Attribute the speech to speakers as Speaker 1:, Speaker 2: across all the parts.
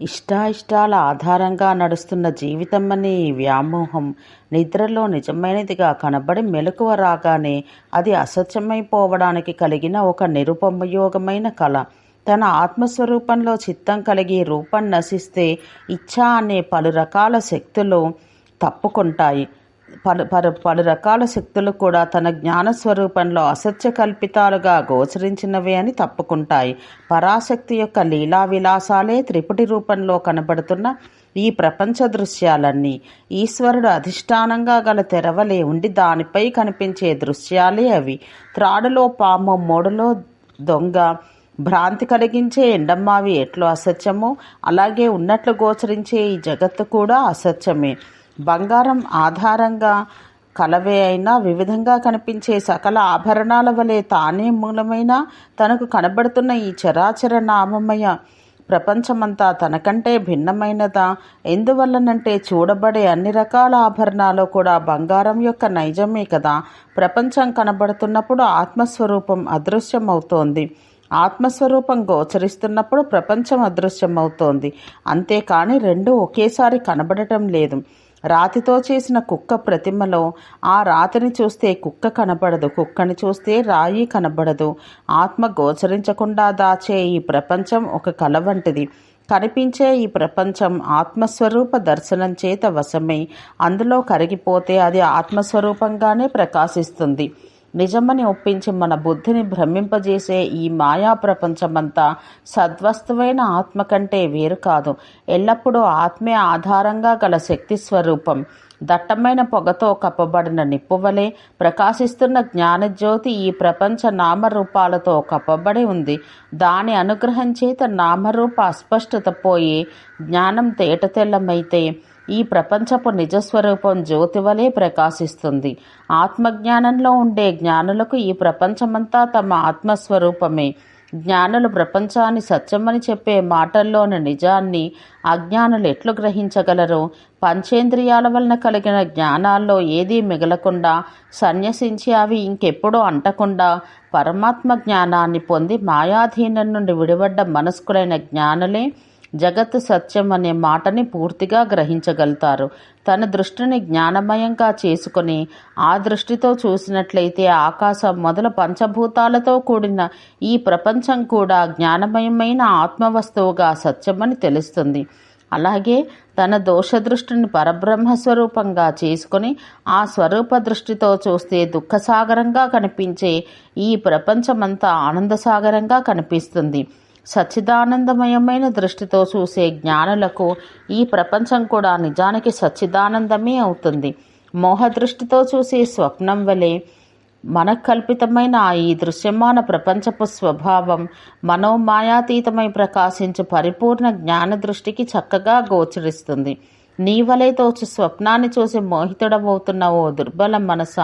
Speaker 1: ఇష్టాయిష్టాల ఆధారంగా నడుస్తున్న జీవితం అనే ఈ వ్యామోహం నిద్రలో నిజమైనదిగా కనబడి మెలకువ రాగానే అది అసత్యమైపోవడానికి కలిగిన ఒక నిరుపయోగమైన కళ. తన ఆత్మస్వరూపంలో చిత్తం కలిగి రూపం నశిస్తే ఇచ్ఛ అనే పలు రకాల శక్తులు తప్పుకుంటాయి. పలు పలు పలు రకాల శక్తులు కూడా తన జ్ఞాన స్వరూపంలో అసత్య కల్పితాలుగా గోచరించినవి అని తప్పుకుంటాయి. పరాశక్తి యొక్క లీలా విలాసాలే త్రిపుటి రూపంలో కనబడుతున్న ఈ ప్రపంచ దృశ్యాలన్నీ. ఈశ్వరుడు అధిష్టానంగా గల తెరవలే ఉండి దానిపై కనిపించే దృశ్యాలే అవి. త్రాడులో పాము మూడులో దొంగ భ్రాంతి కలిగించే ఎండమ్మావి ఎట్లు అసత్యమో అలాగే ఉన్నట్లు గోచరించే ఈ జగత్తు కూడా అసత్యమే. బంగారం ఆధారంగా కలవే అయినా వివిధంగా కనిపించే సకల ఆభరణాల వలె తానే మూలమైన తనకు కనబడుతున్న ఈ చరాచర నామమయ ప్రపంచమంతా తనకంటే భిన్నమైనదా? ఎందువల్లనంటే చూడబడే అన్ని రకాల ఆభరణాలు కూడా బంగారం యొక్క నైజమే కదా? ప్రపంచం కనబడుతున్నప్పుడు ఆత్మస్వరూపం అదృశ్యమవుతోంది. ఆత్మస్వరూపం గోచరిస్తున్నప్పుడు ప్రపంచం అదృశ్యమవుతోంది. అంతేకాని రెండు ఒకేసారి కనబడటం లేదు. రాతితో చేసిన కుక్క ప్రతిమలో ఆ రాతిని చూస్తే కుక్క కనబడదు కుక్కని చూస్తే రాయి కనబడదు. ఆత్మ గోచరించకుండా దాచే ఈ ప్రపంచం ఒక కల వంటిది. కనిపించే ఈ ప్రపంచం ఆత్మస్వరూప దర్శనం చేత వశమై అందులో కరిగిపోతే అది ఆత్మస్వరూపంగానే ప్రకాశిస్తుంది. నిజమని ఒప్పించి మన బుద్ధిని భ్రమింపజేసే ఈ మాయా ప్రపంచమంతా సద్వస్తువైన ఆత్మ కంటే వేరు కాదు. ఎల్లప్పుడూ ఆత్మే ఆధారంగా గల శక్తి స్వరూపం. దట్టమైన పొగతో కప్పబడిన నిప్పువలే ప్రకాశిస్తున్న జ్ఞానజ్యోతి ఈ ప్రపంచ నామరూపాలతో కప్పబడి ఉంది. దాని అనుగ్రహం చేత నామరూప అస్పష్టత పోయి జ్ఞానం తేటతెల్లమైతే ఈ ప్రపంచపు నిజస్వరూపం జ్యోతి వలె ప్రకాశిస్తుంది. ఆత్మజ్ఞానంలో ఉండే జ్ఞానులకు ఈ ప్రపంచమంతా తమ ఆత్మస్వరూపమే. జ్ఞానులు ప్రపంచాన్ని సత్యమని చెప్పే మాటల్లోని నిజాన్ని అజ్ఞానులు ఎట్లు గ్రహించగలరు? పంచేంద్రియాల వలన కలిగిన జ్ఞానాల్లో ఏదీ మిగలకుండా సన్యసించి అవి ఇంకెప్పుడూ అంటకుండా పరమాత్మ జ్ఞానాన్ని పొంది మాయాధీనం నుండి విడిపడ్డ మనస్కులైన జ్ఞానులే జగత్ సత్యం అనే మాటని పూర్తిగా గ్రహించగలుగుతారు తన దృష్టిని జ్ఞానమయంగా చేసుకొని ఆ దృష్టితో చూసినట్లయితే ఆకాశం మొదలు పంచభూతాలతో కూడిన ఈ ప్రపంచం కూడా జ్ఞానమయమైన ఆత్మవస్తువుగా సత్యమని తెలుస్తుంది. అలాగే తన దోషదృష్టిని పరబ్రహ్మ స్వరూపంగా చేసుకొని ఆ స్వరూప దృష్టితో చూస్తే దుఃఖసాగరంగా కనిపించే ఈ ప్రపంచమంతా ఆనందసాగరంగా కనిపిస్తుంది. సచ్చిదానందమయమైన దృష్టితో చూసే జ్ఞానులకు ఈ ప్రపంచం కూడా నిజానికి సచ్చిదానందమే అవుతుంది. మోహ దృష్టితో చూసే స్వప్నం వలె మనకల్పితమైన ఈ దృశ్యమాన ప్రపంచపు స్వభావం మనోమాయాతీతమై ప్రకాశించు పరిపూర్ణ జ్ఞాన దృష్టికి చక్కగా గోచరిస్తుంది. నీ వలె తోచి స్వప్నాన్ని చూసి మోహితుడమవుతున్న ఓ దుర్బల మనస.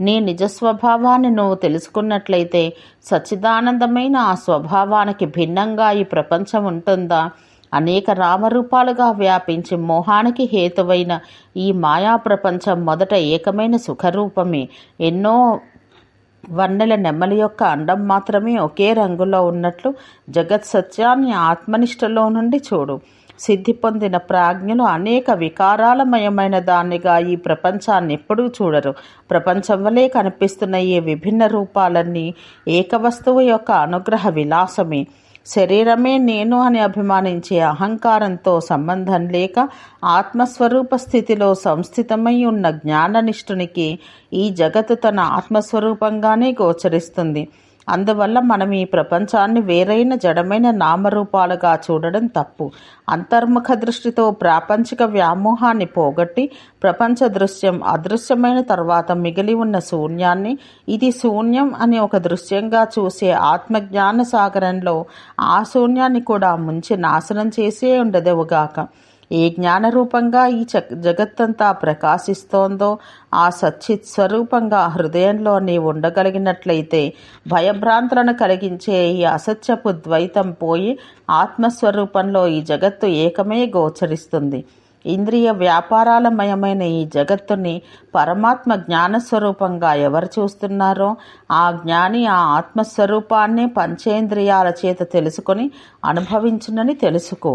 Speaker 1: నీ నిజ స్వభావాన్ని నువ్వు తెలుసుకున్నట్లయితే సచ్చిదానందమైన ఆ స్వభావానికి భిన్నంగా ఈ ప్రపంచం ఉంటుందా? అనేక రామరూపాలుగా వ్యాపించి మోహానికి హేతువైన ఈ మాయా ప్రపంచం మొదట ఏకమైన సుఖరూపమే. ఎన్నో వన్నెల నెమ్మలి యొక్క అండం మాత్రమే ఒకే రంగులో ఉన్నట్లు జగత్ సత్యాన్ని ఆత్మనిష్టలో నుండి చూడు. సిద్ధి పొందిన ప్రాజ్ఞను అనేక వికారాలమయమైన దానిగా ఈ ప్రపంచాన్ని ఎప్పుడూ చూడరు. ప్రపంచం వలె కనిపిస్తున్న ఈ విభిన్న రూపాలన్నీ ఏకవస్తువు యొక్క అనుగ్రహ విలాసమే. శరీరమే నేను అని అభిమానించే అహంకారంతో సంబంధం లేక ఆత్మస్వరూప స్థితిలో సంస్థితమై ఉన్న జ్ఞాననిష్ఠునికి ఈ జగత్తు తన ఆత్మస్వరూపంగానే గోచరిస్తుంది. అందువల్ల మనం ఈ ప్రపంచాన్ని వేరైన జడమైన నామరూపాలుగా చూడడం తప్పు. అంతర్ముఖ దృష్టితో ప్రాపంచిక వ్యామోహాన్ని పోగొట్టి ప్రపంచ దృశ్యం అదృశ్యమైన తర్వాత మిగిలి ఉన్న శూన్యాన్ని ఇది శూన్యం అని ఒక దృశ్యంగా చూసే ఆత్మజ్ఞాన సాగరంలో ఆ శూన్యాన్ని కూడా ముంచి నాశనం చేసే ఉండదవుగాక. ఏ జ్ఞానరూపంగా ఈ చ జగత్తంతా ప్రకాశిస్తోందో ఆ సచ్చిత్ స్వరూపంగా హృదయంలో నీ ఉండగలిగినట్లయితే భయభ్రాంతులను కలిగించే ఈ అసత్యపు ద్వైతం పోయి ఆత్మస్వరూపంలో ఈ జగత్తు ఏకమే గోచరిస్తుంది. ఇంద్రియ వ్యాపారాలమయమైన ఈ జగత్తుని పరమాత్మ జ్ఞానస్వరూపంగా ఎవరు చూస్తున్నారో ఆ జ్ఞాని ఆ ఆత్మస్వరూపాన్ని పంచేంద్రియాల చేత తెలుసుకొని అనుభవించునని తెలుసుకో.